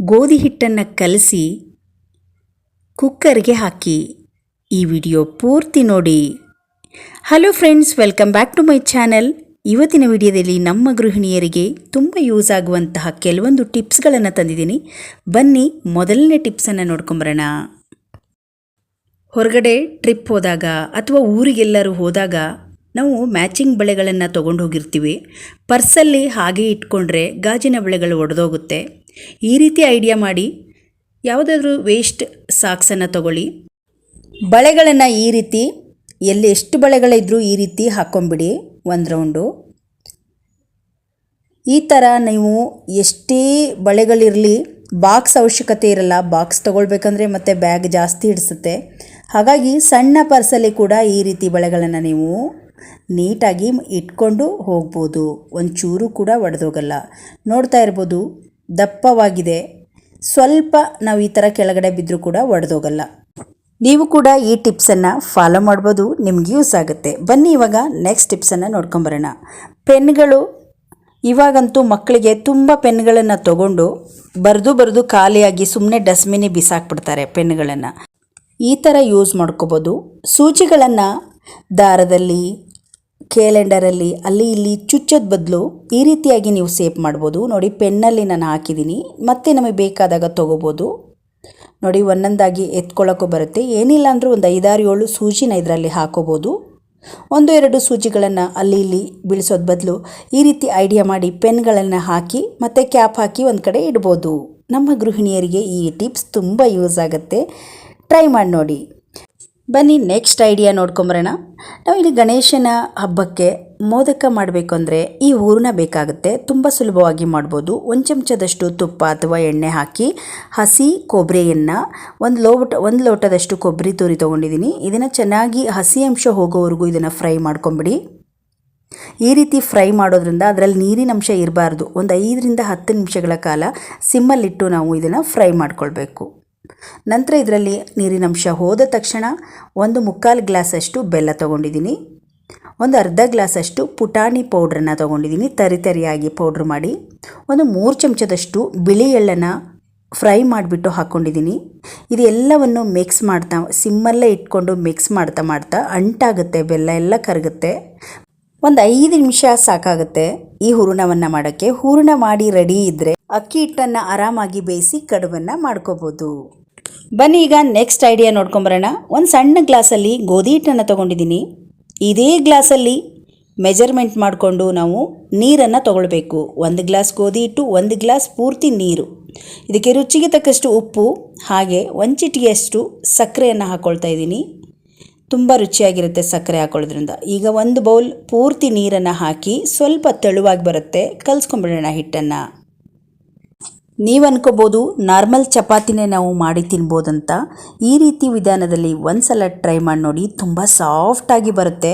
ಗೋಧಿ ಹಿಟ್ಟನ್ನು ಕಲಸಿ ಕುಕ್ಕರ್ಗೆ ಹಾಕಿ. ಈ ವಿಡಿಯೋ ಪೂರ್ತಿ ನೋಡಿ. Hello friends welcome back to my channel ಇವತ್ತಿನ ವಿಡಿಯೋದಲ್ಲಿ ನಮ್ಮ ಗೃಹಿಣಿಯರಿಗೆ ತುಂಬ ಯೂಸ್ ಆಗುವಂತಹ ಕೆಲವೊಂದು ಟಿಪ್ಸ್ಗಳನ್ನು ತಂದಿದ್ದೀನಿ. ಬನ್ನಿ, ಮೊದಲನೇ ಟಿಪ್ಸನ್ನು ನೋಡ್ಕೊಂಬರೋಣ. ಹೊರಗಡೆ ಟ್ರಿಪ್ ಹೋದಾಗ ಅಥವಾ ಊರಿಗೆಲ್ಲರೂ ಹೋದಾಗ ನಾವು ಮ್ಯಾಚಿಂಗ್ ಬಳೆಗಳನ್ನು ತೊಗೊಂಡು ಹೋಗಿರ್ತೀವಿ ಪರ್ಸಲ್ಲಿ ಹಾಗೆ ಇಟ್ಕೊಂಡ್ರೆ ಗಾಜಿನ ಬಳೆಗಳು ಒಡೆದೋಗುತ್ತೆ. ಈ ರೀತಿ ಐಡಿಯಾ ಮಾಡಿ ಯಾವುದಾದ್ರೂ ವೇಸ್ಟ್ ಸಾಕ್ಸನ್ನು ತಗೊಳ್ಳಿ. ಬಳೆಗಳನ್ನು ಈ ರೀತಿ, ಎಲ್ಲಿ ಎಷ್ಟು ಬಳೆಗಳಿದ್ರೂ ಈ ರೀತಿ ಹಾಕ್ಕೊಂಬಿಡಿ ಒಂದು ರೌಂಡು ಈ ಥರ ನೀವು ಎಷ್ಟೇ ಬಳೆಗಳಿರಲಿ ಬಾಕ್ಸ್ ಅವಶ್ಯಕತೆ ಇರಲ್ಲ ಬಾಕ್ಸ್ ತೊಗೊಳ್ಬೇಕಂದ್ರೆ ಮತ್ತೆ ಬ್ಯಾಗ್ ಜಾಸ್ತಿ ಹಿಡಿಸುತ್ತೆ. ಹಾಗಾಗಿ ಸಣ್ಣ ಪರ್ಸಲ್ಲಿ ಕೂಡ ಈ ರೀತಿ ಬಳೆಗಳನ್ನು ನೀವು ನೀಟಾಗಿ ಇಟ್ಕೊಂಡು ಹೋಗ್ಬೋದು. ಒಂಚೂರು ಕೂಡ ಒಡೆದೋಗಲ್ಲ. ನೋಡ್ತಾ ಇರ್ಬೋದು, ದಪ್ಪವಾಗಿದೆ. ಸ್ವಲ್ಪ ನಾವು ಈ ಥರ ಕೆಳಗಡೆ ಬಿದ್ದರೂ ಕೂಡ ಒಡೆದೋಗಲ್ಲ. ನೀವು ಕೂಡ ಈ ಟಿಪ್ಸನ್ನು ಫಾಲೋ ಮಾಡ್ಬೋದು, ನಿಮ್ಗೆ ಯೂಸ್ ಆಗುತ್ತೆ. ಬನ್ನಿ ಇವಾಗ ನೆಕ್ಸ್ಟ್ ಟಿಪ್ಸನ್ನು ನೋಡ್ಕೊಂಬರೋಣ. ಪೆನ್ಗಳು, ಇವಾಗಂತೂ ಮಕ್ಕಳಿಗೆ ತುಂಬ ಪೆನ್ಗಳನ್ನು ತಗೊಂಡು ಬರೆದು ಬರೆದು ಖಾಲಿಯಾಗಿ ಸುಮ್ಮನೆ ಡಸ್ಟ್ಬಿನ್ನಿಗೆ ಬಿಸಾಕ್ಬಿಡ್ತಾರೆ ಪೆನ್ಗಳನ್ನು. ಈ ಥರ ಯೂಸ್ ಮಾಡ್ಕೋಬೋದು. ಸೂಜಿಗಳನ್ನು ದಾರದಲ್ಲಿ, ಕ್ಯಾಲೆಂಡರಲ್ಲಿ, ಅಲ್ಲಿ ಇಲ್ಲಿ ಚುಚ್ಚೋದು ಬದಲು ಈ ರೀತಿಯಾಗಿ ನೀವು ಸೇವ್ ಮಾಡ್ಬೋದು. ನೋಡಿ, ಪೆನ್ನಲ್ಲಿ ನಾನು ಹಾಕಿದ್ದೀನಿ. ಮತ್ತೆ ನಮಗೆ ಬೇಕಾದಾಗ ತೊಗೋಬೋದು. ನೋಡಿ, ಒಂದೊಂದಾಗಿ ಎತ್ಕೊಳ್ಳೋಕ್ಕೂ ಬರುತ್ತೆ. ಏನಿಲ್ಲ ಅಂದರೂ ಒಂದು ಐದಾರು, ಏಳು ಸೂಜಿನ ಇದರಲ್ಲಿ ಹಾಕೋಬೋದು. ಒಂದು, ಎರಡು ಸೂಜಿಗಳನ್ನು ಅಲ್ಲಿ ಇಲ್ಲಿ ಬೀಳಿಸೋದು ಬದಲು ಈ ರೀತಿ ಐಡಿಯಾ ಮಾಡಿ ಪೆನ್ಗಳನ್ನು ಹಾಕಿ ಮತ್ತು ಕ್ಯಾಪ್ ಹಾಕಿ ಒಂದು ಕಡೆ ಇಡ್ಬೋದು. ನಮ್ಮ ಗೃಹಿಣಿಯರಿಗೆ ಈ ಟಿಪ್ಸ್ ತುಂಬ ಯೂಸ್ ಆಗುತ್ತೆ. ಟ್ರೈ ಮಾಡಿ ನೋಡಿ. ಬನ್ನಿ ನೆಕ್ಸ್ಟ್ ಐಡಿಯಾ ನೋಡ್ಕೊಂಬರೋಣ ನಾವು ಇಲ್ಲಿ ಗಣೇಶನ ಹಬ್ಬಕ್ಕೆ ಮೋದಕ ಮಾಡಬೇಕು ಅಂದರೆ ಈ ಹೂರಣ ಬೇಕಾಗುತ್ತೆ. ತುಂಬ ಸುಲಭವಾಗಿ ಮಾಡ್ಬೋದು. ಒಂದು ಚಮಚದಷ್ಟು ತುಪ್ಪ ಅಥವಾ ಎಣ್ಣೆ ಹಾಕಿ ಹಸಿ ಕೊಬ್ಬರಿಯನ್ನು ಒಂದು ಲೋಟ, ಒಂದು ಲೋಟದಷ್ಟು ಕೊಬ್ಬರಿ ತುರಿ ತೊಗೊಂಡಿದ್ದೀನಿ ಇದನ್ನು ಚೆನ್ನಾಗಿ ಹಸಿ ಅಂಶ ಹೋಗೋವರೆಗೂ ಇದನ್ನು ಫ್ರೈ ಮಾಡ್ಕೊಂಬಿಡಿ. ಈ ರೀತಿ ಫ್ರೈ ಮಾಡೋದ್ರಿಂದ ಅದರಲ್ಲಿ ನೀರಿನ ಅಂಶ ಇರಬಾರ್ದು. ಒಂದು ಐದರಿಂದ ಹತ್ತು ನಿಮಿಷಗಳ ಕಾಲ ಸಿಮ್ಮಲ್ಲಿಟ್ಟು ನಾವು ಇದನ್ನು ಫ್ರೈ ಮಾಡ್ಕೊಳ್ಬೇಕು. ನಂತರ ಇದರಲ್ಲಿ ನೀರಿನಂಶ ಹೋದ ತಕ್ಷಣ ಒಂದು ಮುಕ್ಕಾಲು ಗ್ಲಾಸಷ್ಟು ಬೆಲ್ಲ ತೊಗೊಂಡಿದ್ದೀನಿ. ಒಂದು ಅರ್ಧ ಗ್ಲಾಸಷ್ಟು ಪುಟಾಣಿ ಪೌಡ್ರನ್ನು ತೊಗೊಂಡಿದ್ದೀನಿ. ತರಿ ತರಿಯಾಗಿ ಪೌಡ್ರ್ ಮಾಡಿ. ಒಂದು ಮೂರು ಚಮಚದಷ್ಟು ಬಿಳಿ ಎಳ್ಳನ್ನು ಫ್ರೈ ಮಾಡಿಬಿಟ್ಟು ಹಾಕ್ಕೊಂಡಿದ್ದೀನಿ ಇದು ಎಲ್ಲವನ್ನು ಮಿಕ್ಸ್ ಮಾಡ್ತಾ, ಸಿಮ್ಮಲ್ಲೇ ಇಟ್ಕೊಂಡು ಮಿಕ್ಸ್ ಮಾಡ್ತಾ ಮಾಡ್ತಾ ಅಂಟಾಗುತ್ತೆ, ಬೆಲ್ಲ ಎಲ್ಲ ಕರಗುತ್ತೆ. ಒಂದು ಐದು ನಿಮಿಷ ಸಾಕಾಗುತ್ತೆ ಈ ಹೂರಣವನ್ನು ಮಾಡೋಕ್ಕೆ. ಹೂರಣ ಮಾಡಿ ರೆಡಿ ಇದ್ದರೆ ಅಕ್ಕಿ ಹಿಟ್ಟನ್ನು ಆರಾಮಾಗಿ ಬೇಯಿಸಿ ಕಡುಬನ್ನು ಮಾಡ್ಕೋಬೋದು. ಬನ್ನಿ ಈಗ ನೆಕ್ಸ್ಟ್ ಐಡಿಯಾ ನೋಡ್ಕೊಂಬರೋಣ. ಒಂದು ಸಣ್ಣ ಗ್ಲಾಸಲ್ಲಿ ಗೋಧಿ ಹಿಟ್ಟನ್ನು ತೊಗೊಂಡಿದ್ದೀನಿ. ಇದೇ ಗ್ಲಾಸಲ್ಲಿ ಮೆಜರ್ಮೆಂಟ್ ಮಾಡಿಕೊಂಡು ನಾವು ನೀರನ್ನು ತೊಗೊಳ್ಬೇಕು. ಒಂದು ಗ್ಲಾಸ್ ಗೋಧಿ ಹಿಟ್ಟು, ಒಂದು ಗ್ಲಾಸ್ ಪೂರ್ತಿ ನೀರು. ಇದಕ್ಕೆ ರುಚಿಗೆ ತಕ್ಕಷ್ಟು ಉಪ್ಪು, ಹಾಗೆ ಒಂದು ಚಿಟಿಗೆಯಷ್ಟು ಸಕ್ಕರೆಯನ್ನು ಹಾಕ್ಕೊಳ್ತಾ ಇದ್ದೀನಿ. ತುಂಬ ರುಚಿಯಾಗಿರುತ್ತೆ ಸಕ್ಕರೆ ಹಾಕೊಳ್ಳೋದ್ರಿಂದ ಈಗ ಒಂದು ಬೌಲ್ ಪೂರ್ತಿ ನೀರನ್ನು ಹಾಕಿ ಸ್ವಲ್ಪ ತೆಳುವಾಗಿ ಬರುತ್ತೆ. ಕಲಿಸ್ಕೊಂಬಿಡೋಣ ಹಿಟ್ಟನ್ನು. ನೀವು ಅನ್ಕೋಬೋದು ನಾರ್ಮಲ್ ಚಪಾತಿನೇ ನಾವು ಮಾಡಿ ತಿನ್ಬೋದಂತ ಈ ರೀತಿ ವಿಧಾನದಲ್ಲಿ ಒಂದು ಸಲ ಟ್ರೈ ಮಾಡಿ ನೋಡಿ, ತುಂಬ ಸಾಫ್ಟಾಗಿ ಬರುತ್ತೆ.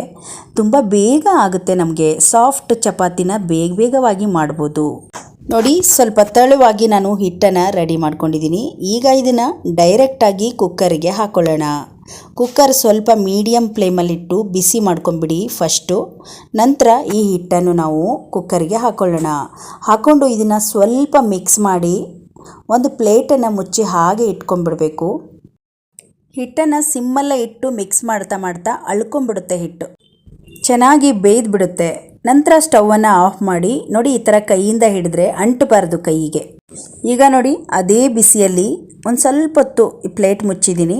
ತುಂಬ ಬೇಗ ಆಗುತ್ತೆ ನಮಗೆ ಸಾಫ್ಟ್ ಚಪಾತಿನ ಬೇಗ ಬೇಗವಾಗಿ ಮಾಡ್ಬೋದು. ನೋಡಿ, ಸ್ವಲ್ಪ ತೆಳುವಾಗಿ ನಾನು ಹಿಟ್ಟನ್ನು ರೆಡಿ ಮಾಡ್ಕೊಂಡಿದ್ದೀನಿ. ಈಗ ಇದನ್ನು ಡೈರೆಕ್ಟಾಗಿ ಕುಕ್ಕರಿಗೆ ಹಾಕ್ಕೊಳ್ಳೋಣ ಕುಕ್ಕರ್ ಸ್ವಲ್ಪ ಮೀಡಿಯಮ್ ಫ್ಲೇಮಲ್ಲಿಟ್ಟು ಬಿಸಿ ಮಾಡ್ಕೊಂಬಿಡಿ ಫಸ್ಟು. ನಂತರ ಈ ಹಿಟ್ಟನ್ನು ನಾವು ಕುಕ್ಕರ್ಗೆ ಹಾಕ್ಕೊಳ್ಳೋಣ ಹಾಕ್ಕೊಂಡು ಇದನ್ನು ಸ್ವಲ್ಪ ಮಿಕ್ಸ್ ಮಾಡಿ ಒಂದು ಪ್ಲೇಟನ್ನು ಮುಚ್ಚಿ ಹಾಗೆ ಇಟ್ಕೊಂಡ್ಬಿಡಬೇಕು ಹಿಟ್ಟನ್ನು ಸಿಮ್ಮಲ್ಲೇ ಇಟ್ಟು ಮಿಕ್ಸ್ ಮಾಡ್ತಾ ಮಾಡ್ತಾ ಅಳ್ಕೊಂಬಿಡುತ್ತೆ ಹಿಟ್ಟು. ಚೆನ್ನಾಗಿ ಬೇಯ್ದುಬಿಡುತ್ತೆ. ನಂತರ ಸ್ಟವನ್ನು ಆಫ್ ಮಾಡಿ ನೋಡಿ ಈ ಥರ ಕೈಯಿಂದ ಹಿಡಿದ್ರೆ ಅಂಟಬಾರ್ದು ಕೈಗೆ. ಈಗ ನೋಡಿ ಅದೇ ಬಿಸಿಯಲ್ಲಿ ಒಂದು ಸ್ವಲ್ಪ ಹೊತ್ತು ಈ ಪ್ಲೇಟ್ ಮುಚ್ಚಿದ್ದೀನಿ.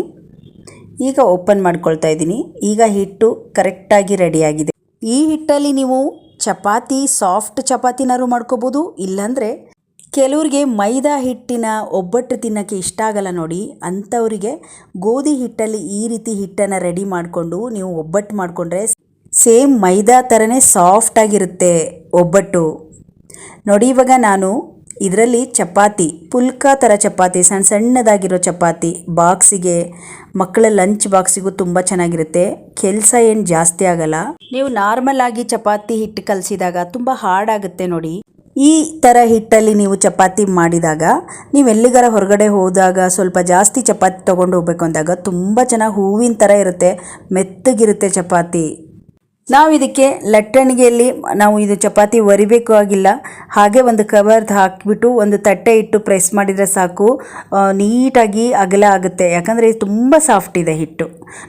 ಈಗ ಓಪನ್ ಮಾಡ್ಕೊಳ್ತಾ ಇದ್ದೀನಿ. ಈಗ ಹಿಟ್ಟು ಕರೆಕ್ಟಾಗಿ ರೆಡಿಯಾಗಿದೆ ಈ ಹಿಟ್ಟಲ್ಲಿ ನೀವು ಚಪಾತಿ ಸಾಫ್ಟ್ ಚಪಾತಿನಾರು ಮಾಡ್ಕೋಬೋದು. ಇಲ್ಲಾಂದರೆ ಕೆಲವ್ರಿಗೆ ಮೈದಾ ಹಿಟ್ಟಿನ ಒಬ್ಬಟ್ಟು ತಿನ್ನೋಕ್ಕೆ ಇಷ್ಟ ಆಗಲ್ಲ ನೋಡಿ. ಅಂಥವರಿಗೆ ಗೋಧಿ ಹಿಟ್ಟಲ್ಲಿ ಈ ರೀತಿ ಹಿಟ್ಟನ್ನು ರೆಡಿ ಮಾಡಿಕೊಂಡು ನೀವು ಒಬ್ಬಟ್ಟು ಮಾಡಿಕೊಂಡ್ರೆ ಸೇಮ್ ಮೈದಾ ಥರನೇ ಸಾಫ್ಟಾಗಿರುತ್ತೆ ಒಬ್ಬಟ್ಟು. ನೋಡಿ ಇವಾಗ ನಾನು ಇದರಲ್ಲಿ ಚಪಾತಿ, ಪುಲ್ಕ ಥರ ಚಪಾತಿ ಸಣ್ಣ ಸಣ್ಣದಾಗಿರೋ ಚಪಾತಿ, ಬಾಕ್ಸಿಗೆ, ಮಕ್ಕಳ ಲಂಚ್ ಬಾಕ್ಸಿಗೂ ತುಂಬ ಚೆನ್ನಾಗಿರುತ್ತೆ. ಕೆಲಸ ಏನು ಜಾಸ್ತಿ ಆಗಲ್ಲ. ನೀವು ನಾರ್ಮಲ್ ಆಗಿ ಚಪಾತಿ ಹಿಟ್ಟು ಕಲಸಿದಾಗ ತುಂಬ ಹಾರ್ಡಾಗುತ್ತೆ ನೋಡಿ. ಈ ಥರ ಹಿಟ್ಟಲ್ಲಿ ನೀವು ಚಪಾತಿ ಮಾಡಿದಾಗ, ನೀವು ಎಲ್ಲಿಗಾರ ಹೊರಗಡೆ ಹೋದಾಗ ಸ್ವಲ್ಪ ಜಾಸ್ತಿ ಚಪಾತಿ ತೊಗೊಂಡು ಹೋಗ್ಬೇಕು ಅಂದಾಗ ತುಂಬ ಚೆನ್ನಾಗಿ ಹೂವಿನ ಥರ ಇರುತ್ತೆ, ಮೆತ್ತಗಿರುತ್ತೆ ಚಪಾತಿ. ನಾವು ಇದಕ್ಕೆ ಲಟ್ಟಣಿಗೆಯಲ್ಲಿ ನಾವು ಇದು ಚಪಾತಿ ಒರಿಬೇಕು ಆಗಿಲ್ಲ, ಹಾಗೆ ಒಂದು ಕವರ್ ಹಾಕಿಬಿಟ್ಟು ಒಂದು ತಟ್ಟೆ ಇಟ್ಟು ಪ್ರೆಸ್ ಮಾಡಿದರೆ ಸಾಕು. ನೀಟಾಗಿ ಅಗಲ ಆಗುತ್ತೆ. ಯಾಕಂದರೆ ಇದು ತುಂಬ ಸಾಫ್ಟ್ ಇದೆ ಹಿಟ್ಟು.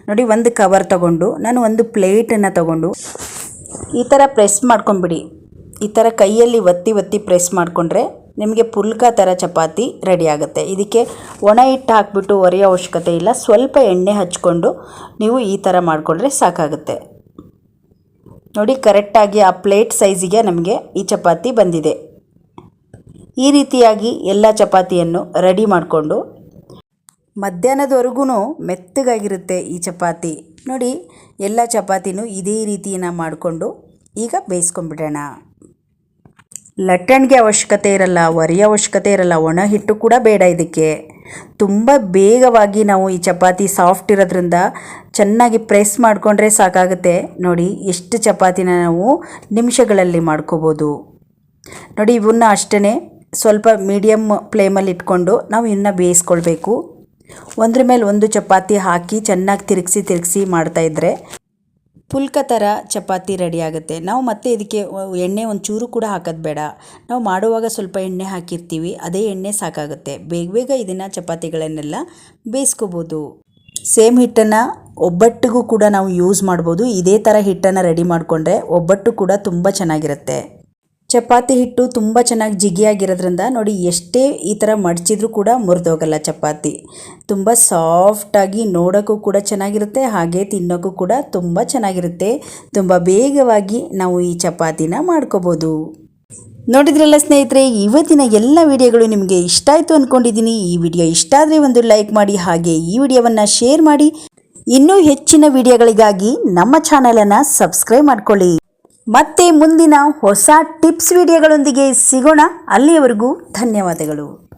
ನೋಡಿ, ಒಂದು ಕವರ್ ತಗೊಂಡು, ನಾನು ಒಂದು ಪ್ಲೇಟನ್ನು ತಗೊಂಡು ಈ ಥರ ಪ್ರೆಸ್ ಮಾಡ್ಕೊಂಬಿಡಿ ಈ ಥರ ಕೈಯಲ್ಲಿ ಒತ್ತಿ ಒತ್ತಿ ಪ್ರೆಸ್ ಮಾಡಿಕೊಂಡ್ರೆ ನಿಮಗೆ ಪುಲ್ಕ ಥರ ಚಪಾತಿ ರೆಡಿ ಆಗುತ್ತೆ. ಇದಕ್ಕೆ ಒಣ ಹಿಟ್ಟು ಹಾಕಿಬಿಟ್ಟು ಒರೆಯೋ ಅವಶ್ಯಕತೆ ಇಲ್ಲ. ಸ್ವಲ್ಪ ಎಣ್ಣೆ ಹಚ್ಕೊಂಡು ನೀವು ಈ ಥರ ಮಾಡಿಕೊಂಡ್ರೆ ಸಾಕಾಗುತ್ತೆ. ನೋಡಿ ಕರೆಕ್ಟಾಗಿ ಆ ಪ್ಲೇಟ್ ಸೈಜಿಗೆ ನಮಗೆ ಈ ಚಪಾತಿ ಬಂದಿದೆ. ಈ ರೀತಿಯಾಗಿ ಎಲ್ಲ ಚಪಾತಿಯನ್ನು ರೆಡಿ ಮಾಡಿಕೊಂಡು ಮಧ್ಯಾಹ್ನದವರೆಗೂ ಮೆತ್ತಗಾಗಿರುತ್ತೆ ಈ ಚಪಾತಿ. ನೋಡಿ, ಎಲ್ಲ ಚಪಾತಿನೂ ಇದೇ ರೀತಿಯನ್ನು ಮಾಡಿಕೊಂಡು ಈಗ ಬೇಯಿಸ್ಕೊಂಡ್ಬಿಡೋಣ. ಲಟ್ಟಣಿಗೆ ಅವಶ್ಯಕತೆ ಇರಲ್ಲ ಒರೆಯ ಅವಶ್ಯಕತೆ ಇರಲ್ಲ, ಒಣ ಹಿಟ್ಟು ಕೂಡ ಬೇಡ ಇದಕ್ಕೆ. ತುಂಬ ಬೇಗವಾಗಿ ನಾವು ಈ ಚಪಾತಿ ಸಾಫ್ಟ್ ಇರೋದ್ರಿಂದ ಚೆನ್ನಾಗಿ ಪ್ರೆಸ್ ಮಾಡಿಕೊಂಡ್ರೆ ಸಾಕಾಗುತ್ತೆ. ನೋಡಿ, ಎಷ್ಟು ಚಪಾತಿನ ನಾವು ನಿಮಿಷಗಳಲ್ಲಿ ಮಾಡ್ಕೋಬೋದು. ನೋಡಿ, ಇವನ್ನ ಅಷ್ಟೇ ಸ್ವಲ್ಪ ಮೀಡಿಯಮ್ ಫ್ಲೇಮಲ್ಲಿ ಇಟ್ಕೊಂಡು ನಾವು ಇನ್ನು ಬೇಯಿಸ್ಕೊಳ್ಬೇಕು. ಒಂದ್ರ ಮೇಲೆ ಒಂದು ಚಪಾತಿ ಹಾಕಿ ಚೆನ್ನಾಗಿ ತಿರುಗಿಸಿ ತಿರುಗಿಸಿ ಮಾಡ್ತಾಯಿದ್ರೆ ಪುಲ್ಕ ಥರ ಚಪಾತಿ ರೆಡಿಯಾಗುತ್ತೆ ನಾವು ಮತ್ತೆ ಇದಕ್ಕೆ ಎಣ್ಣೆ ಎಣ್ಣೆ ಒಂಚೂರು ಕೂಡ ಹಾಕೋದು ಬೇಡ. ನಾವು ಮಾಡುವಾಗ ಸ್ವಲ್ಪ ಎಣ್ಣೆ ಹಾಕಿರ್ತೀವಿ. ಅದೇ ಎಣ್ಣೆ ಸಾಕಾಗುತ್ತೆ. ಬೇಗ ಬೇಗ ಇದನ್ನು ಚಪಾತಿಗಳನ್ನೆಲ್ಲ ಬೇಯಿಸ್ಕೋಬೋದು. ಸೇಮ್ ಹಿಟ್ಟನ್ನು ಒಬ್ಬಟ್ಟಿಗೂ ಕೂಡ ನಾವು ಯೂಸ್ ಮಾಡ್ಬೋದು. ಇದೇ ಥರ ಹಿಟ್ಟನ್ನು ರೆಡಿ ಮಾಡಿಕೊಂಡ್ರೆ ಒಬ್ಬಟ್ಟು ಕೂಡ ತುಂಬ ಚೆನ್ನಾಗಿರುತ್ತೆ. ಚಪಾತಿ ಹಿಟ್ಟು ತುಂಬ ಚೆನ್ನಾಗಿ ಜಿಗಿಯಾಗಿರೋದ್ರಿಂದ ನೋಡಿ ಎಷ್ಟೇ ಈ ಥರ ಮಡಚಿದ್ರೂ ಕೂಡ ಮುರಿದೋಗಲ್ಲ ಚಪಾತಿ. ತುಂಬ ಸಾಫ್ಟಾಗಿ ನೋಡೋಕ್ಕೂ ಕೂಡ ಚೆನ್ನಾಗಿರುತ್ತೆ, ಹಾಗೆ ತಿನ್ನೋಕ್ಕೂ ಕೂಡ ತುಂಬ ಚೆನ್ನಾಗಿರುತ್ತೆ. ತುಂಬ ಬೇಗವಾಗಿ ನಾವು ಈ ಚಪಾತಿನ ಮಾಡ್ಕೋಬೋದು. ನೋಡಿದ್ರಲ್ಲ ಸ್ನೇಹಿತರೆ, ಇವತ್ತಿನ ಎಲ್ಲ ವಿಡಿಯೋಗಳು ನಿಮಗೆ ಇಷ್ಟ ಆಯಿತು ಅಂದ್ಕೊಂಡಿದ್ದೀನಿ ಈ ವಿಡಿಯೋ ಇಷ್ಟ ಆದರೆ ಒಂದು ಲೈಕ್ ಮಾಡಿ, ಹಾಗೆ ಈ ವಿಡಿಯೋವನ್ನು ಶೇರ್ ಮಾಡಿ. ಇನ್ನೂ ಹೆಚ್ಚಿನ ವಿಡಿಯೋಗಳಿಗಾಗಿ ನಮ್ಮ ಚಾನಲನ್ನು ಸಬ್ಸ್ಕ್ರೈಬ್ ಮಾಡ್ಕೊಳ್ಳಿ. ಮತ್ತೆ ಮುಂದಿನ ಹೊಸ ಟಿಪ್ಸ್ ವಿಡಿಯೋಗಳೊಂದಿಗೆ ಸಿಗೋಣ. ಅಲ್ಲಿಯವರೆಗೂ ಧನ್ಯವಾದಗಳು.